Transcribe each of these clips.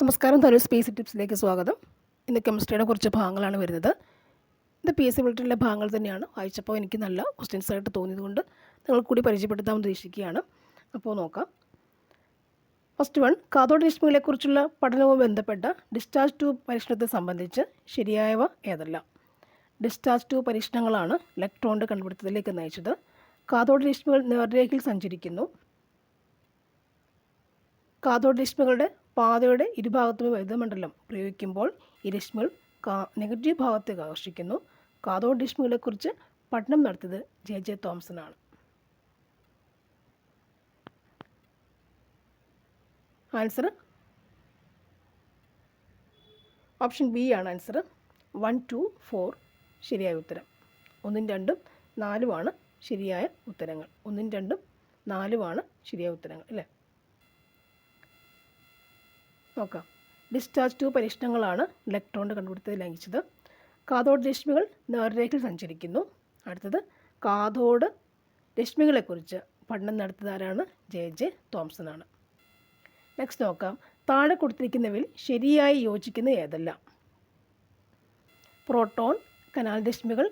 നമസ്കാരം തനു സ്പേസ് ടിപ്സിലേക്ക് സ്വാഗതം. ഇന്ന് കെമിസ്ട്രിയുടെ കുറച്ച് ഭാഗങ്ങളാണ് വരുന്നത്. ഇത് പി എസ് സി ബുള്ളറ്റിന്റെ ഭാഗങ്ങൾ തന്നെയാണ്. വായിച്ചപ്പോൾ എനിക്ക് നല്ല ക്വസ്റ്റ്യൻസ് ആയിട്ട് തോന്നിയതുകൊണ്ട് നിങ്ങൾ കൂടി പരിചയപ്പെടുത്താൻ ഉദ്ദേശിക്കുകയാണ്. അപ്പോൾ നോക്കാം. ഫസ്റ്റ് വൺ കാതോട് രശ്മികളെക്കുറിച്ചുള്ള പഠനവുമായി ബന്ധപ്പെട്ട ഡിസ്ചാർജ് ട്യൂബ് പരീക്ഷണത്തെ സംബന്ധിച്ച് ശരിയായവ ഏതെല്ലാം? ഡിസ്ചാർജ് ട്യൂബ് പരീക്ഷണങ്ങളാണ് ഇലക്ട്രോണിന്റെ കണ്ടുപിടുത്തത്തിലേക്ക് നയിച്ചത്. കാതോട് രശ്മികൾ നേർരേഖയിൽ സഞ്ചരിക്കുന്നു. കാതോഡ് രശ്മികളുടെ പാതയുടെ ഇരുഭാഗത്തും വൈദ്യുതമണ്ഡലം പ്രയോഗിക്കുമ്പോൾ ഈ രശ്മികൾ കാ നെഗറ്റീവ് ഭാഗത്തേക്ക് ആകർഷിക്കുന്നു. കാതോഡ് രശ്മികളെക്കുറിച്ച് പഠനം നടത്തിയത് ജെ ജെ തോംസൺ ആണ് ആൻസർ ഓപ്ഷൻ ബി ആണ് ആൻസർ വൺ ടു ഫോർ ശരിയായ ഉത്തരം. ഒന്നും രണ്ടും നാലുമാണ് ശരിയായ ഉത്തരങ്ങൾ. ഒന്നും രണ്ടും നാലുമാണ് ശരിയായ ഉത്തരങ്ങൾ അല്ലേ? നോക്കാം. ഡിസ്ചാർജ് ട്യൂബ് പരീക്ഷണങ്ങളാണ് ഇലക്ട്രോണിന്റെ കണ്ടുപിടുത്തത്തിൽ ലംഘിച്ചത്. കാതോഡ് രശ്മികൾ നേർരേഖയിൽ സഞ്ചരിക്കുന്നു. അടുത്തത് കാതോഡ് രശ്മികളെക്കുറിച്ച് പഠനം നടത്തിയതാരാണ് ജെ. ജെ. തോംസൺ ആണ്. നെക്സ്റ്റ് നോക്കാം. താഴെ കൊടുത്തിരിക്കുന്നവയിൽ ശരിയായി യോജിക്കുന്ന ഏതെല്ലാം? പ്രോട്ടോൺ കനാൽ രശ്മികൾ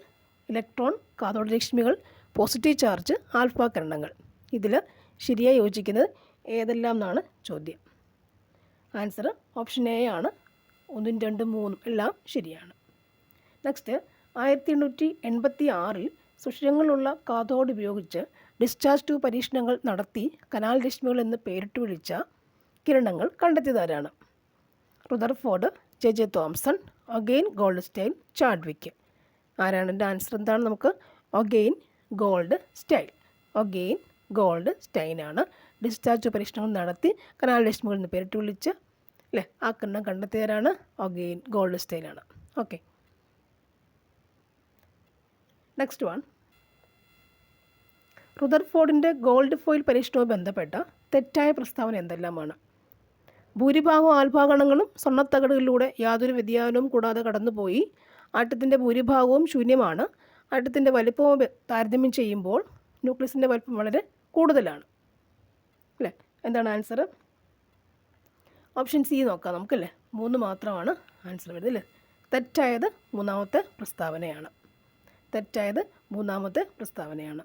ഇലക്ട്രോൺ കാതോഡ് രശ്മികൾ പോസിറ്റീവ് ചാർജ് ആൽഫ കിരണങ്ങൾ. ഇതിൽ ശരിയായി യോജിക്കുന്നത് ഏതെല്ലാം എന്നാണ് ചോദ്യം. ആൻസർ ഓപ്ഷൻ എ ആണ്. ഒന്നും രണ്ടും മൂന്നും എല്ലാം ശരിയാണ്. നെക്സ്റ്റ് ആയിരത്തി എണ്ണൂറ്റി എൺപത്തി ആറിൽ സുഷിരങ്ങളുള്ള കാതോഡ് ഉപയോഗിച്ച് ഡിസ്ചാർജ് ടു പരീക്ഷണങ്ങൾ നടത്തി കനാൽ രശ്മികൾ എന്ന് പേരിട്ട് വിളിച്ച കിരണങ്ങൾ കണ്ടെത്തിയതാരാണ്? Rutherford J J Thomson Eugen Goldstein Chadwick ആരാണ്? എന്റെ ആൻസർ എന്താണ് നമുക്ക്? ഒഗെയിൻ ഗോൾഡ് സ്റ്റൈൽ ഒഗെയിൻ ഗോൾഡ് സ്റ്റൈനാണ്. ഡിസ്ചാർജ് പരീക്ഷണങ്ങൾ നടത്തി കനാൽ രശ്മികൾ എന്ന് പേരിട്ട് വിളിച്ച് അല്ലേ ആ കിണ്ണം കണ്ടെത്തിയവരാണ്. ഒഗെയിൻ ഗോൾഡ് സ്റ്റൈനാണ്. ഓക്കെ നെക്സ്റ്റ് വൺ റുദർഫോർഡിന്റെ ഗോൾഡ് ഫോയിൽ പരീക്ഷണവുമായി ബന്ധപ്പെട്ട തെറ്റായ പ്രസ്താവന എന്തെല്ലാമാണ്? ഭൂരിഭാഗം ആൽഭാഗണങ്ങളും സ്വർണത്തകടുകളിലൂടെ യാതൊരു വ്യതിയാനവും കൂടാതെ കടന്നുപോയി. ആറ്റത്തിന്റെ ഭൂരിഭാഗവും ശൂന്യമാണ്. ആറ്റത്തിന്റെ വലിപ്പവും താരതമ്യം ചെയ്യുമ്പോൾ ന്യൂക്ലിയസിന്റെ വലിപ്പം വളരെ കൂടുതലാണ്. അല്ലേ? എന്താണ് ആൻസർ ഓപ്ഷൻ സി നോക്കാം നമുക്കല്ലേ? മൂന്ന് മാത്രമാണ് ആൻസർ വരുന്നത് അല്ലേ? തെറ്റായത് മൂന്നാമത്തെ പ്രസ്താവനയാണ്. തെറ്റായത് മൂന്നാമത്തെ പ്രസ്താവനയാണ്.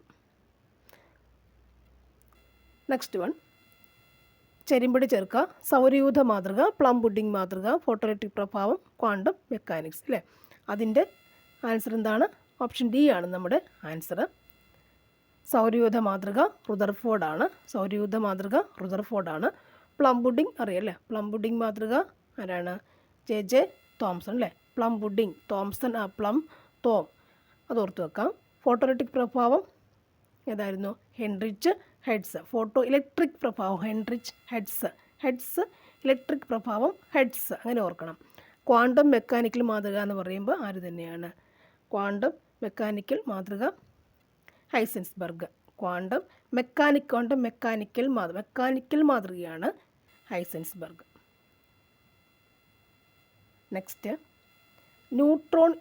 നെക്സ്റ്റ് വൺ ചെരിമ്പടി ചേർക്കുക സൗരയൂഥ മാതൃക പ്ലം പുഡിംഗ് മാതൃക ഫോട്ടോറിക് പ്രഭാവം ക്വാണ്ടം മെക്കാനിക്സ് അല്ലേ? അതിന്റെ ആൻസർ എന്താണ്? ഓപ്ഷൻ ഡി ആണ് നമ്മുടെ ആൻസർ സൗരയൂഥ മാതൃക റുദർഫോർഡാണ്. സൗരയൂഥ മാതൃക റുദർഫോർഡാണ്. പ്ലം പുഡിംഗ് അറിയാം പ്ലം പുഡിംഗ് മാതൃക ആരാണ്? ജെ ജെ തോംസൺ അല്ലേ? പ്ലം പുഡിംഗ് തോംസൺ ആ പ്ലം തോം. അത് ഓർത്ത് വെക്കാം. ഫോട്ടോലിറ്റിക് പ്രഭാവം ഏതായിരുന്നു? Heinrich Hertz. ഫോട്ടോ ഇലക്ട്രിക് പ്രഭാവം ഹെൻറിച്ച് ഹെഡ്സ്. ഹെഡ്സ് ഇലക്ട്രിക് പ്രഭാവം ഹെഡ്സ്. അങ്ങനെ ഓർക്കണം. ക്വാണ്ടം മെക്കാനിക്കൽ മാതൃക എന്ന് പറയുമ്പോൾ ആര് തന്നെയാണ്? ക്വാണ്ടം മെക്കാനിക്കൽ മാതൃക Heisenberg. Quantum mechanic quantum mechanical മാതൃ മെക്കാനിക്കൽ മാതൃകയാണ് ഹൈസെൻസ്ബർഗ്. നെക്സ്റ്റ് ന്യൂട്രോൺ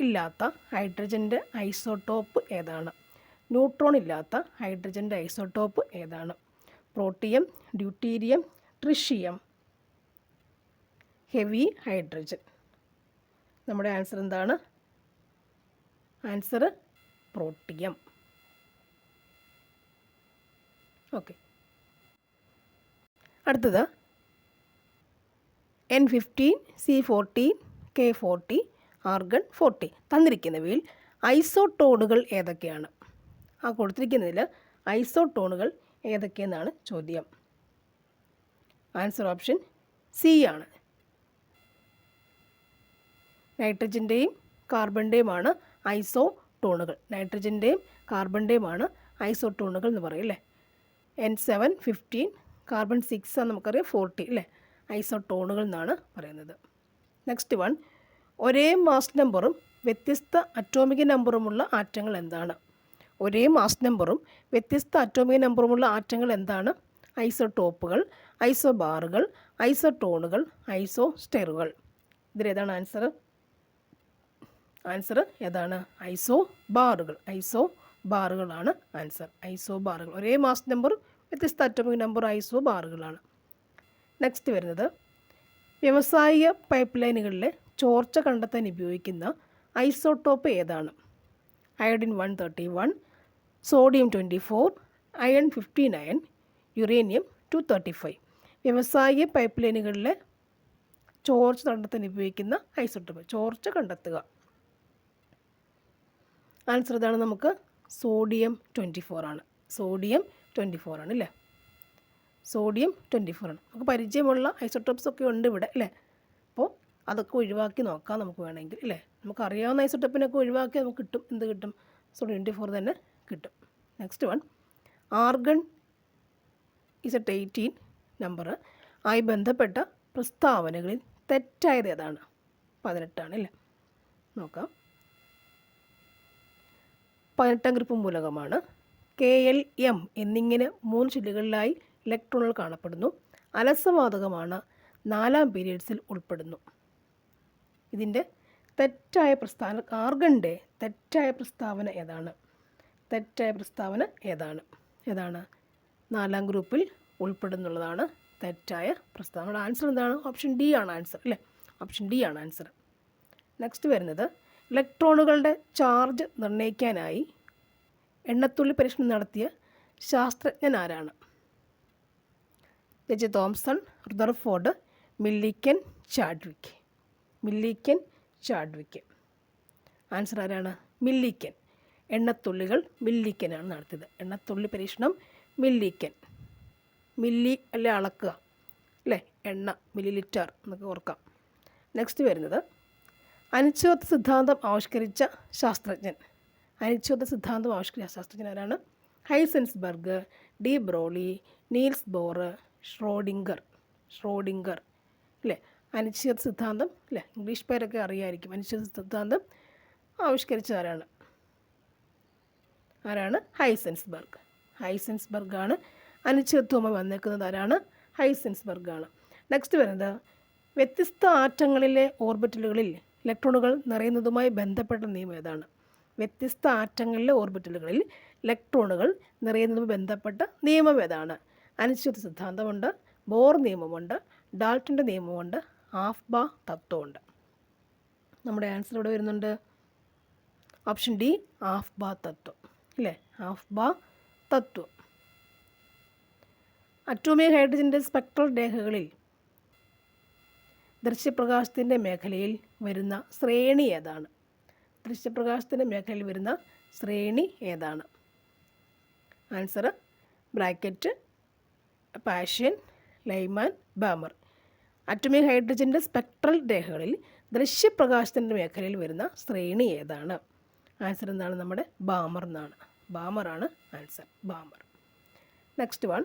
ഇല്ലാത്ത ഹൈഡ്രജന്റെ ഐസോട്ടോപ്പ് ഏതാണ്? ന്യൂട്രോൺ ഇല്ലാത്ത ഹൈഡ്രജന്റെ ഐസോട്ടോപ്പ് ഏതാണ്? Protium deuterium tritium heavy hydrogen. നമ്മുടെ ആൻസർ എന്താണ്? Answer protium. ഓക്കെ. അടുത്തത്. N fifteen C fourteen K forty argon forty തന്നിരിക്കുന്നവയിൽ ഐസോട്ടോണുകൾ ഏതൊക്കെയാണ്? ആ കൊടുത്തിരിക്കുന്നതിൽ ഐസോട്ടോണുകൾ ഏതൊക്കെയെന്നാണ് ചോദ്യം. ആൻസർ ഓപ്ഷൻ സി ആണ്. നൈട്രജന്റെയും കാർബണിന്റെയുമാണ് ഐസോ ടോണുകൾ നൈട്രജന്റെയും കാർബണിന്റെയുമാണ് ഐസോ ടോണുകൾ എന്ന് പറയും അല്ലേ? N seven fifteen carbon six നമുക്കറിയാം ഫോർട്ടി അല്ലേ? ഐസോ ടോണുകൾ എന്നാണ് പറയുന്നത്. നെക്സ്റ്റ് വൺ ഒരേ മാസ് നമ്പറും വ്യത്യസ്ത അറ്റോമിക് നമ്പറുമുള്ള ആറ്റങ്ങൾ എന്താണ്? ഒരേ മാസ് നമ്പറും വ്യത്യസ്ത അറ്റോമിക് നമ്പറുമുള്ള ആറ്റങ്ങൾ എന്താണ്? ഐസോടോപ്പുകൾ ഐസോബാറുകൾ ഐസോടോണുകൾ ഐസോ സ്റ്റെറുകൾ ഇതിലേതാണ് ആൻസർ ആൻസർ ഏതാണ്? ഐസോ ബാറുകൾ ഐസോ ബാറുകളാണ് ആൻസർ. ഐസോ ബാറുകൾ. ഒരേ മാസ് നമ്പർ വ്യത്യസ്ത അറ്റോമിക് നമ്പർ ഐസോ ബാറുകളാണ്. നെക്സ്റ്റ് വരുന്നത്. വ്യവസായിക പൈപ്പ് ലൈനുകളിലെ ചോർച്ച കണ്ടെത്താൻ ഉപയോഗിക്കുന്ന ഐസോടോപ്പ് ഏതാണ്? Iodine one thirty one sodium twenty four iron fifty nine uranium two thirty five. വ്യവസായിക പൈപ്പ് ലൈനുകളിലെ ചോർച്ച കണ്ടെത്താൻ ഉപയോഗിക്കുന്ന ഐസോടോപ്പ്. ചോർച്ച കണ്ടെത്തുക. ആൻസർ ഇതാണ് നമുക്ക് സോഡിയം ട്വന്റി ആണ് സോഡിയം ട്വന്റി ആണ് അല്ലേ? സോഡിയം ട്വന്റി ആണ് നമുക്ക് പരിചയമുള്ള ഐസോട്ടോപ്സ് ഒക്കെ ഉണ്ട് ഇവിടെ അല്ലേ? അപ്പോൾ അതൊക്കെ ഒഴിവാക്കി നോക്കാം നമുക്ക് വേണമെങ്കിൽ അല്ലേ? നമുക്ക് അറിയാവുന്ന ഐസോട്ടോപ്പിനൊക്കെ ഒഴിവാക്കി നമുക്ക് കിട്ടും. എന്ത് കിട്ടും? സോ ട്വന്റി ഫോർ തന്നെ കിട്ടും. Next one. ആർഗൺ ഇസ് എട്ട് എയ്റ്റീൻ നമ്പർ ആയി ബന്ധപ്പെട്ട പ്രസ്താവനകളിൽ തെറ്റായത് ഏതാണ്? പതിനെട്ടാണ് അല്ലേ? നോക്കാം. പതിനെട്ടാം ഗ്രൂപ്പ് മൂലകമാണ്. കെ എൽ എം എന്നിങ്ങനെ മൂന്ന് ചില്ലുകളിലായി ഇലക്ട്രോണുകൾ കാണപ്പെടുന്നു. അലസവാതകമാണ് നാലാം പീരീഡ്സിൽ ഉൾപ്പെടുന്നു. ഇതിന്റെ തെറ്റായ പ്രസ്താവന ആർഗന്റെ തെറ്റായ പ്രസ്താവന ഏതാണ്? തെറ്റായ പ്രസ്താവന ഏതാണ്? ഏതാണ്? നാലാം ഗ്രൂപ്പിൽ ഉൾപ്പെടുന്നുള്ളതാണ് തെറ്റായ പ്രസ്താവന. ആൻസർ എന്താണ്? ഓപ്ഷൻ ഡി ആണ് ആൻസർ അല്ലേ? ഓപ്ഷൻ ഡി ആണ് ആൻസർ നെക്സ്റ്റ് വരുന്നത് ഇലക്ട്രോണുകളുടെ ചാർജ് നിർണയിക്കാനായി എണ്ണത്തുള്ളി പരീക്ഷണം നടത്തിയ ശാസ്ത്രജ്ഞൻ ആരാണ്? J Thomson Rutherford Millikan Chadwick Millikan Chadwick answer ആരാണ്? മില്ലിക്കൻ. എണ്ണത്തുള്ളികൾ മില്ലിക്കനാണ് നടത്തിയത്. എണ്ണത്തുള്ളി പരീക്ഷണം മില്ലിക്കൻ. മില്ലി അല്ലെ അളക്കുക? അല്ലേ? എണ്ണ മില്ലി ലിറ്റർ എന്നൊക്കെ ഓർക്കാം. നെക്സ്റ്റ് വരുന്നത് അനിശ്ചിതത്വ സിദ്ധാന്തം ആവിഷ്കരിച്ച ശാസ്ത്രജ്ഞൻ. അനിശ്ചിതത്വ സിദ്ധാന്തം ആവിഷ്കരിച്ച ശാസ്ത്രജ്ഞൻ ആരാണ്? Heisenberg de Broglie Niels Bohr Schrodinger Schrodinger അല്ലേ? അനിശ്ചിത സിദ്ധാന്തം അല്ലേ? ഇംഗ്ലീഷ് പേരൊക്കെ അറിയായിരിക്കും. അനിശ്ചിത സിദ്ധാന്തം ആവിഷ്കരിച്ച ആരാണ്? ആരാണ്? ഹൈസെൻസ്ബർഗ്. ഹൈസെൻസ്ബർഗ് ആണ് അനിശ്ചിതത്വമായി വന്നേക്കുന്നത് ആരാണ്? ഹൈസെൻസ്ബർഗ് ആണ് നെക്സ്റ്റ് വരുന്നത് വ്യത്യസ്ത ആറ്റങ്ങളിലെ ഓർബിറ്റലുകളിൽ ഇലക്ട്രോണുകൾ നിറയുന്നതുമായി ബന്ധപ്പെട്ട നിയമം ഏതാണ്? വ്യത്യസ്ത ആറ്റങ്ങളിലെ ഓർബിറ്റലുകളിൽ ഇലക്ട്രോണുകൾ നിറയുന്നതുമായി ബന്ധപ്പെട്ട നിയമം ഏതാണ്? അനിശ്ചിത സിദ്ധാന്തമുണ്ട് ബോർ നിയമമുണ്ട് ഡാൾട്ടിന്റെ നിയമമുണ്ട് ഹാഫ് ബാ തത്വമുണ്ട്. നമ്മുടെ ആൻസർ ഇവിടെ വരുന്നുണ്ട്? ഓപ്ഷൻ ഡി ഹാഫ് ബാ തത്വം. ഇല്ലേ? ബാ തത്വം. അറ്റോമിക് ഹൈഡ്രജന്റെ സ്പെക്ട്രൽ രേഖകളിൽ ദൃശ്യപ്രകാശത്തിന്റെ മേഖലയിൽ വരുന്ന ശ്രേണി ഏതാണ്? ദൃശ്യപ്രകാശത്തിന്റെ മേഖലയിൽ വരുന്ന ശ്രേണി ഏതാണ്? Answer bracket Paschen Lyman Balmer. Atomic ഹൈഡ്രജന്റെ spectral രേഖകളിൽ ദൃശ്യപ്രകാശത്തിന്റെ മേഖലയിൽ വരുന്ന ശ്രേണി ഏതാണ്? ആൻസർ എന്താണ് നമ്മുടെ ബാമർ എന്നാണ്. ബാമറാണ് ആൻസർ ബാമർ. Next one.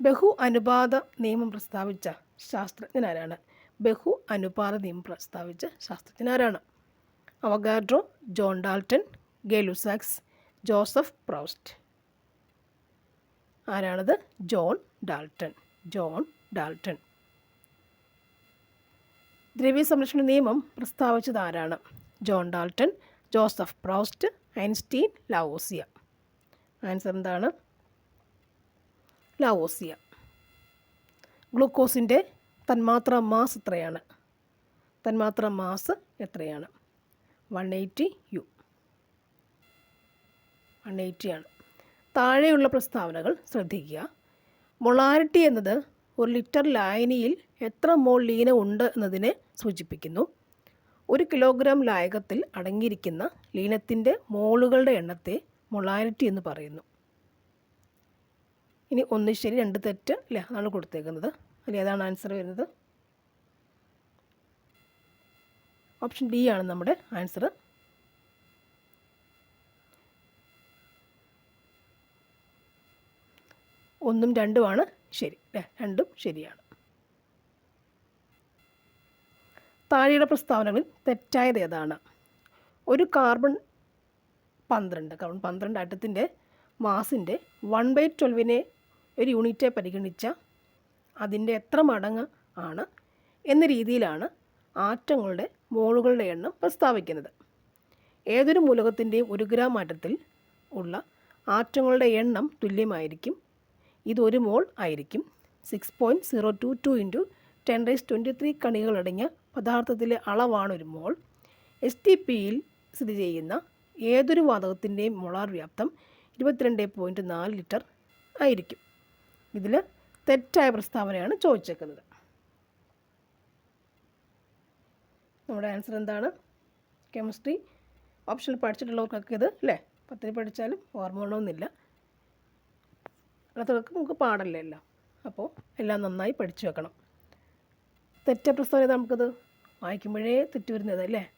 ബഹു അനുപാത നിയമം പ്രസ്താവിച്ച ശാസ്ത്രജ്ഞനാരാണ്. ബഹു അനുപാത നിയമം പ്രസ്താവിച്ച ശാസ്ത്രജ്ഞനാരാണ്. Avogadro John Dalton Gay Lussac's Joseph Proust. ആരാണത്? ജോൺ ഡാൾട്ടൺ ജോൺ ഡാൾട്ടൺ ദ്രവ്യ സംരക്ഷണ നിയമം പ്രസ്താവിച്ചത് ആരാണ്? John Dalton Joseph Proust Einstein Lavoisier. Answer എന്താണ്? ലാവോസിയ. ഗ്ലൂക്കോസിന്റെ തന്മാത്ര മാസ് എത്രയാണ്? തന്മാത്ര മാസ് എത്രയാണ്? One eighty U. വൺ എയ്റ്റിയാണ്. താഴെയുള്ള പ്രസ്താവനകൾ ശ്രദ്ധിക്കുക. മൊളാരിറ്റി എന്നത് ഒരു ലിറ്റർ ലായനിയിൽ എത്ര മോൾ ലീനം ഉണ്ട് എന്നതിനെ സൂചിപ്പിക്കുന്നു. ഒരു കിലോഗ്രാം ലായകത്തിൽ അടങ്ങിയിരിക്കുന്ന ലീനത്തിന്റെ മോളുകളുടെ എണ്ണത്തെ മൊളാരിറ്റി എന്ന് പറയുന്നു. ഇനി ഒന്ന് ശരി രണ്ട് തെറ്റ് അല്ലേ? അതാണ് കൊടുത്തേക്കുന്നത്. അല്ലെ ഏതാണ് ആൻസർ വരുന്നത്? ഓപ്ഷൻ ഡി ആണ് നമ്മുടെ ആൻസർ ഒന്നും രണ്ടുമാണ് ശരി അല്ലേ? രണ്ടും ശരിയാണ്. താഴെയുടെ പ്രസ്താവനകളിൽ തെറ്റായത് ഏതാണ്? ഒരു കാർബൺ പന്ത്രണ്ട് കാർബൺ പന്ത്രണ്ട് ആറ്റത്തിന്റെ മാസിന്റെ വൺ ബൈ ട്വൽവിനെ ഒരു യൂണിറ്റെ പരിഗണിച്ച അതിന്റെ എത്ര മടങ്ങ് ആണ് എന്ന രീതിയിലാണ് ആറ്റങ്ങളുടെ മോളുകളുടെ എണ്ണം പ്രസ്താവിക്കുന്നത്. ഏതൊരു മൂലകത്തിന്റെയും ഒരു ഗ്രാം ആറ്റത്തിൽ ഉള്ള ആറ്റങ്ങളുടെ എണ്ണം തുല്യമായിരിക്കും. ഇത് ഒരു മോൾ ആയിരിക്കും. Six point zero two two into ten raise twenty three കണികളടങ്ങിയ പദാർത്ഥത്തിലെ അളവാണ് ഒരു മോൾ. എസ് ടി പിയിൽ സ്ഥിതി ചെയ്യുന്ന ഏതൊരു വാതകത്തിന്റെയും മോളാർ വ്യാപ്തം ഇരുപത്തിരണ്ട് പോയിന്റ് നാല് ലിറ്റർ ആയിരിക്കും. ഇതിൽ തെറ്റായ പ്രസ്താവനയാണ് ചോദിച്ചേക്കുന്നത്. നമ്മുടെ ആൻസർ എന്താണ്? കെമിസ്ട്രി ഓപ്ഷനിൽ പഠിച്ചിട്ടുള്ളവർക്കൊക്കെ ഇത് അല്ലേ? പത്തിന് പഠിച്ചാലും ഓർമ്മ വേണമെന്നില്ല. അല്ലാത്തവർക്ക് നമുക്ക് പാടല്ലേ എല്ലാം? അപ്പോൾ എല്ലാം നന്നായി പഠിച്ചു വെക്കണം. തെറ്റ പ്രസ്താവന നമുക്കത്? വായിക്കുമ്പോഴേ തെറ്റ് വരുന്നത് അല്ലേ?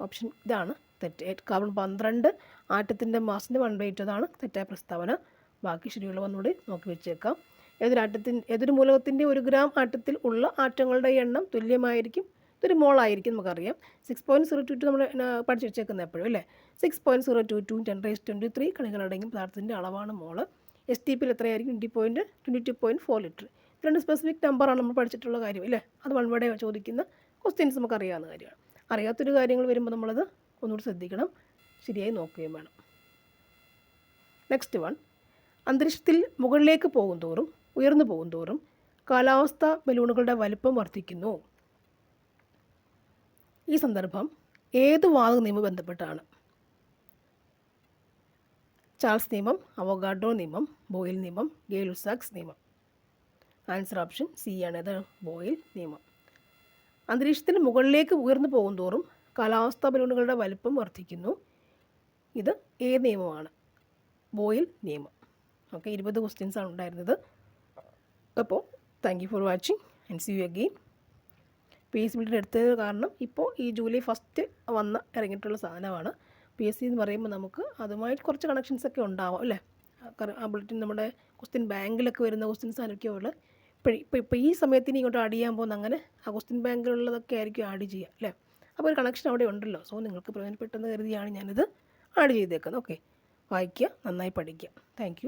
ഓപ്ഷൻ ഇതാണ് തെറ്റ്. കാർബൺ പന്ത്രണ്ട് ആറ്റത്തിന്റെ മാസത്തിന്റെ വൺ വെയിറ്റ് അതാണ് തെറ്റായ പ്രസ്താവന. ബാക്കി ശരിയുള്ള ഒന്നുകൂടി നോക്കി വെച്ചേക്കാം. ഏതൊരു ആറ്റത്തിൻ ഏതൊരു മൂലകത്തിന്റെ ഒരു ഗ്രാം ആട്ടത്തിൽ ഉള്ള ആറ്റങ്ങളുടെ എണ്ണം തുല്യമായിരിക്കും. ഇതൊരു മോളായിരിക്കും നമുക്കറിയാം. Six point zero two two നമ്മൾ പഠിച്ച് വെച്ചേക്കുന്നത് എപ്പോഴും അല്ലേ? Six point zero two two ten raise twenty three കണികളടങ്ങിയ പദാർത്ഥത്തിന്റെ അളവാണ് മോൾ. എസ് ടി പിയിൽ എത്രയായിരിക്കും? Twenty point twenty two point four litre രണ്ട് സ്പെസിഫിക് നമ്പറാണ് നമ്മൾ പഠിച്ചിട്ടുള്ള കാര്യം അല്ലേ? അത് വൺ വേർഡ് ചോദിക്കുന്ന ക്വസ്റ്റ്യൻസ് നമുക്ക് അറിയാവുന്ന കാര്യമാണ്. അറിയാത്തൊരു കാര്യങ്ങൾ വരുമ്പോൾ നമ്മളത് ഒന്നുകൂടി ശ്രദ്ധിക്കണം. ശരിയായി നോക്കുകയും വേണം. നെക്സ്റ്റ് വൺ അന്തരീക്ഷത്തിൽ മുകളിലേക്ക് പോകും തോറും ഉയർന്നു പോകും തോറും കാലാവസ്ഥ ബലൂണുകളുടെ വലിപ്പം വർദ്ധിക്കുന്നു. ഈ സന്ദർഭം ഏത് വാതക നിയമം ബന്ധപ്പെട്ടാണ്? ചാൾസ് നിയമം അവഗാഡോ നിയമം ബോയിൽ നിയമം ഗേലുസാക്സ് നിയമം. ആൻസർ ഓപ്ഷൻ സി ആണ്. അത് ബോയിൽ നിയമം. അന്തരീക്ഷത്തിന് മുകളിലേക്ക് ഉയർന്നു പോകും തോറും കാലാവസ്ഥാ ബലൂണുകളുടെ വലിപ്പം വർദ്ധിക്കുന്നു. ഇത് ഏത് നിയമമാണ്? ബോയിൽ നിയമം. ഓക്കെ ഇരുപത് ആണ് ഉണ്ടായിരുന്നത്. അപ്പോൾ thank you for watching and see you again P S ബിയുടെ എടുത്തത് കാരണം ഇപ്പോൾ ഈ ജൂലൈ ഫസ്റ്റ് വന്ന് ഇറങ്ങിയിട്ടുള്ള സാധനമാണ്. പി എസ് സി എന്ന് പറയുമ്പോൾ നമുക്ക് അതുമായിട്ട് കുറച്ച് കണക്ഷൻസ് ഒക്കെ ഉണ്ടാവും അല്ലേ? ആ ബുള്ളറ്റിൻ നമ്മുടെ ക്വസ്റ്റ്യൻ ബാങ്കിലൊക്കെ വരുന്ന ക്വസ്റ്റ്യൻസ് ആയിരിക്കും ഉള്ളത്? ഇപ്പോൾ ഇപ്പോൾ ഇപ്പോൾ ഈ സമയത്തിന് ഇങ്ങോട്ട് ആഡ് ചെയ്യാൻ പോകുന്ന അങ്ങനെ ആ ക്വസ്റ്റ്യൻ ബാങ്കിലുള്ളതൊക്കെ ആയിരിക്കും ആഡ് ചെയ്യുക അല്ലേ? അപ്പോൾ ഒരു കണക്ഷൻ അവിടെ ഉണ്ടല്ലോ. സോ നിങ്ങൾക്ക് പ്രയോജനപ്പെട്ടെന്ന് കരുതിയാണ് ഞാനിത് ആഡ് ചെയ്തേക്കുന്നത്. ഓക്കെ വായിക്കുക നന്നായി പഠിക്കുക. താങ്ക്